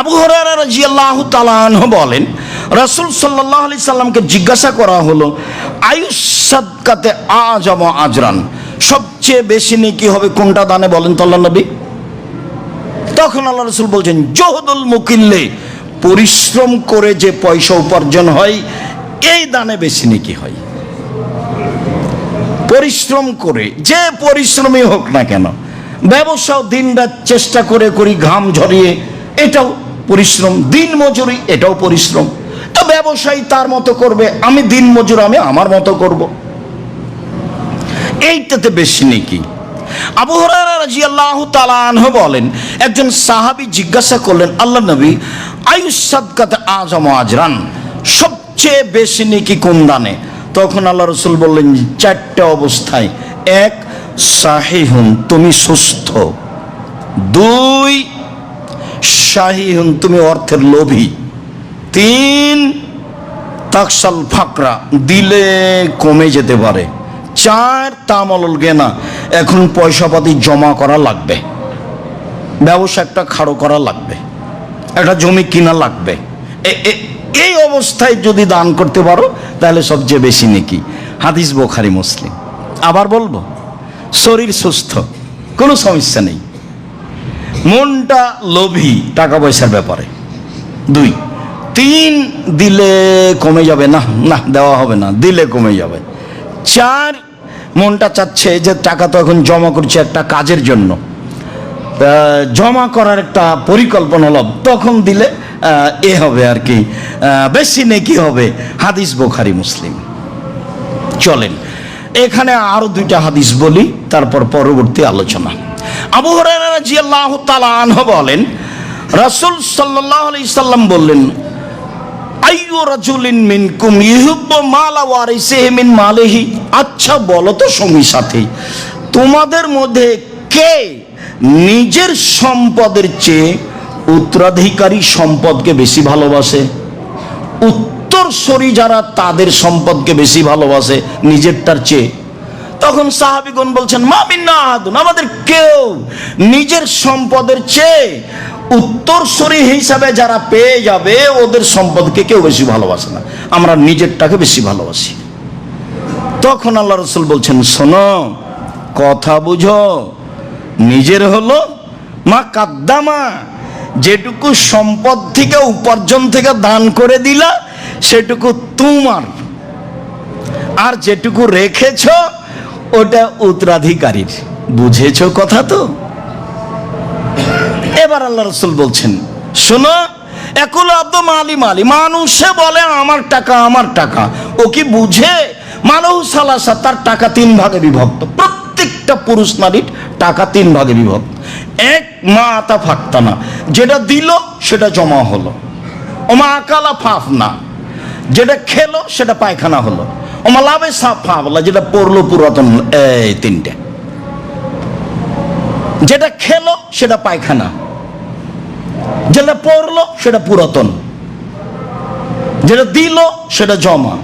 আবু হরারা বলেন, রাসূল আলাইহি সাল্লামকে জিজ্ঞাসা করা হলো আয়ুষ সাদকাতে আজম আজরান? সবচেয়ে বেশি নেকি হবে কোনটা দানে? বলেন তো নবী। তখন আল্লাহ রসুল বলছেন, জহদুল মুকিল্লে, পরিশ্রম করে যে পয়সা উপার্জন হয়, এই দানে বেশি নেকি হয়। পরিশ্রম করে, যে পরিশ্রমই হোক না কেন, ব্যবসাও দিন রাত চেষ্টা করে করি ঘাম ঝরিয়ে, এটাও পরিশ্রম, দিন মজুরি, এটাও পরিশ্রম। তো ব্যবসায়ী তার মতো করবে, আমি দিন মজুর, আমি আমার মতো করব। এইটাতে বেশি নেকি। আবু তাআলা আনহু বলেন, একজন সাহাবী জিজ্ঞাসা করলেন, আল্লাহ নবী আয়ুষ সাদকাতে আজম আজরান সবচেয়ে বেশি নেকি কোন দানে? তখন আল্লাহ রসুল বললেন, চারটে অবস্থায়। এক, সাহিহুন, তুমি সুস্থ। দুই শাহিহুন তুমি অর্থের লোভী। তিন তাকসাল ফাকরা, দিলে কমে যেতে পারে। চার, তামলল গেনা, এখন পয়সাপাতি জমা করা লাগবে। ব্যবসা একটা খাড়ো করা লাগবে। একটা জমি কিনা লাগবে। এই অবস্থায় যদি দান করতে পারো, তাহলে সবচেয়ে বেশি নাকি। হাদিস বোখারি, মুসলিম। আবার বলব, শরীর সুস্থ, কোনো সমস্যা নেই। মনটা লোভী টাকা পয়সার ব্যাপারে। দুই, তিন দিলে কমে যাবে। না না, দেওয়া হবে না, দিলে কমে যাবে। চার, মনটা চাচ্ছে যে টাকা তো এখন জমা করছে একটা কাজের জন্য। জমা করার একটা পরিকল্পনা হল, তখন দিলে এ হবে আর কি। বেশি নেকি হবে। হাদিস বোখারি মুসলিম। চলেন, এখানে আরও দুইটা হাদিস বলি, তারপর পরবর্তী আলোচনা। আবু বলেন, রাসূল সাল্লাম বললেন আচ্ছা বলো তো সঙ্গী সাথী, তোমাদের মধ্যে কে নিজের সম্পদের চেয়ে উত্তরাধিকারী সম্পদকে বেশি ভালোবাসে? উত্তরসরি যারা তাদের সম্পদকে বেশি ভালোবাসে, নিজেরটার চেয়ে তখন সাহাবিগণ বলছেন, মা আহাদুন আমাদের কেউ নিজের সম্পদের চেয়ে উত্তরসরি হিসাবে যারা পেয়ে যাবে, ওদের সম্পদকে কেউ বেশি ভালোবাসে না। আমরা নিজেরটাকে বেশি ভালোবাসি। তখন আল্লাহ রসুল বলছেন, শোনো, কথা বুঝো, নিজের হলো মা কাদ্দামা, যেটুকু সম্পদ থেকে, উপার্জন থেকে দান করে দিলা, সেটুকু তোমার। আর যেটুকু রেখেছ ওটা উত্তরাধিকারীর। বুঝেছ কথা তো? এবার আল্লাহ রসুল বলছেন, শোনো, একুল আব্দ মালি মালি, মানুষে বলে আমার টাকা আমার টাকা। ও কি বুঝে? মালহু সালাসা, তার টাকা তিন ভাগে বিভক্ত। প্রত্যেকটা পুরুষ নারীর টাকা তিন ভাগে বিভক্ত। এক মা আতা ফাঁকতা না। যেটা দিল, সেটা জমা হলো। ওমা আকালা ফাফ না যেটা খেলো, সেটা পায়খানা হলো। ওমা লাভে সাফ ফাফলা যেটা পড়ল পুরাতন, এই তিনটে। যেটা খেলো, সেটা পায়খানা। যেটা পড়ল, সেটা পুরাতন। যেটা দিল, সেটা জমা।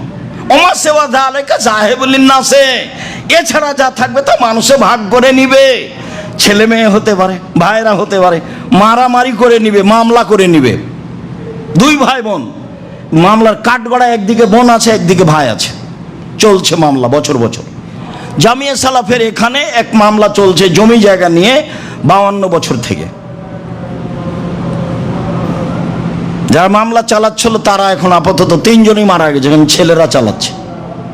অমা সেবা দালেকা জাহেবুল্লিন নাসে এছাড়া যা থাকবে তা মানুষে ভাগ করে নিবে। ছেলে মেয়ে হতে পারে ভাইরা হতে পারে, মারামারি করে নিবে, মামলা করে নিবে। দুই ভাই বোন, মামলার কাঠগড়া একদিকে বোন আছে, একদিকে ভাই আছে। চলছে মামলা বছর বছর। জামিয়া সালাফের এখানে এক মামলা চলছে জমি জায়গা নিয়ে বাউান্ন বছর থেকে। যারা মামলা চালাচ্ছিল তারা এখন আপাতত তিনজনই মারা গেছে এখন ছেলেরা চালাচ্ছে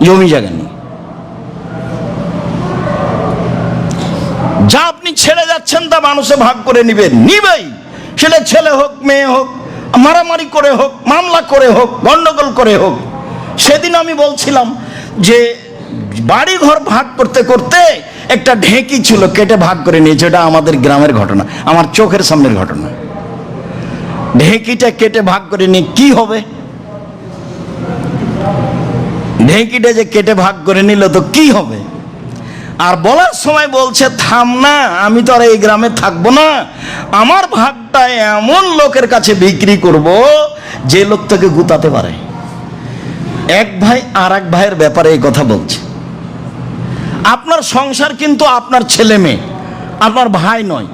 জমি জায়গা নিয়ে। যা আপনি ছেড়ে যাচ্ছেন তা মানুষে ভাগ করে নিবেন নিবেই। সেটা ছেলে হোক, মেয়ে হোক, মারামারি করে হোক, মামলা করে হোক, গন্ডগোল করে হোক। সেদিন আমি বলছিলাম যে বাড়ি ঘর ভাগ করতে করতে একটা ঢেঁকি ছিল, কেটে ভাগ করে নিয়েছে। এটা আমাদের গ্রামের ঘটনা, আমার চোখের সামনের ঘটনা। ঢেঁকিটা কেটে ভাগ করে নিয়ে কি হবে? ঢেঁকিটা যে কেটে ভাগ করে নিল তো কি হবে? আর বলার সময় বলছে, থাম না, আমি তো আর এই গ্রামে থাকব না। আমার ভাগটা এমন লোকের কাছে বিক্রি করব, যে লোক তোকে গুতাতে পারে। এক ভাই আর এক ভাইয়ের ব্যাপারে এই কথা বলছে। আপনার সংসার কিন্তু আপনার ছেলে মেয়ে, আপনার ভাই নয়।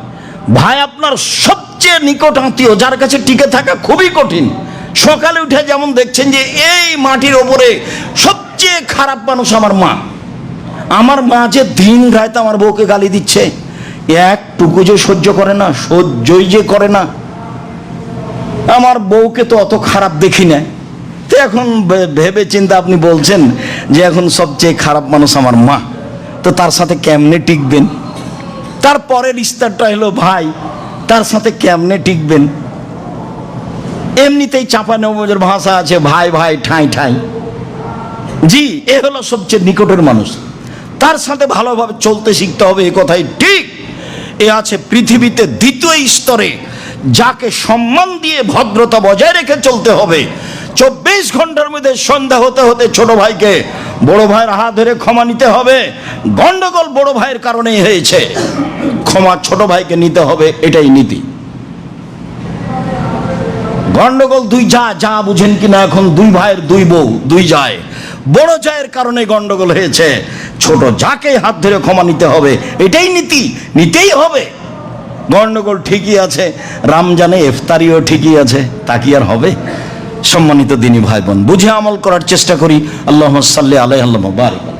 ভাই আপনার সবচেয়ে নিকট আত্মীয়, যার কাছে টিকে থাকা খুবই কঠিন। সকালে উঠে যেমন দেখছেন যে এই মাটির ওপরে সবচেয়ে খারাপ মানুষ আমার মা। আমার মা যে দিন রাত আমার বউকে গালি দিচ্ছে, একটুকু যে সহ্য করে না, সহ্যই যে করে না। আমার বউকে তো অত খারাপ দেখি না তো এখন ভেবে চিন্তা আপনি বলছেন যে এখন সবচেয়ে খারাপ মানুষ আমার মা। তো তার সাথে কেমনে টিকবেন? তারপরের স্তরটা হলো ভাই, তার সাথে কেমনে টিকবেন? এমনিতেই চাপা নবজের ভাষা আছে, ভাই ভাই, ঠাঁই ঠাঁই। জি, এ হলো সবচেয়ে নিকটের মানুষ। তার সাথে ভালোভাবে চলতে শিখতে হবে, এ কথাই ঠিক। এ আছে পৃথিবীতে দ্বিতীয় স্তরে, যাকে সম্মান দিয়ে ভদ্রতা বজায় রেখে চলতে হবে। চব্বিশ ঘণ্টার মধ্যে সন্ধ্যা হতে হতে ছোট ভাইকে বড় ভাইয়ের হাত ধরে ক্ষমা নিতে হবে। গন্ডগোল বড় ভাইয়ের কারণেই হয়েছে। ক্ষমা ছোট ভাইকে নিতে হবে, এটাই নীতি। গন্ডগোল দুই যা যা বুঝেন কিনা এখন দুই ভাইয়ের দুই বউ, দুই যায়। বড় জায়ের কারণে গন্ডগোল হয়েছে। ছোট যাকে হাত ধরে ক্ষমা নিতে হবে, এটাই নীতি, নিতেই হবে। গন্ডগোল ঠিকই আছে, রমজানে ইফতারিও ঠিকই আছে, তা কি আর হবে? সম্মানিত দিনী ভাই বোন বুঝে আমল করার চেষ্টা করি। আল্লাহ সাল্লি আল্লাহ বারিক।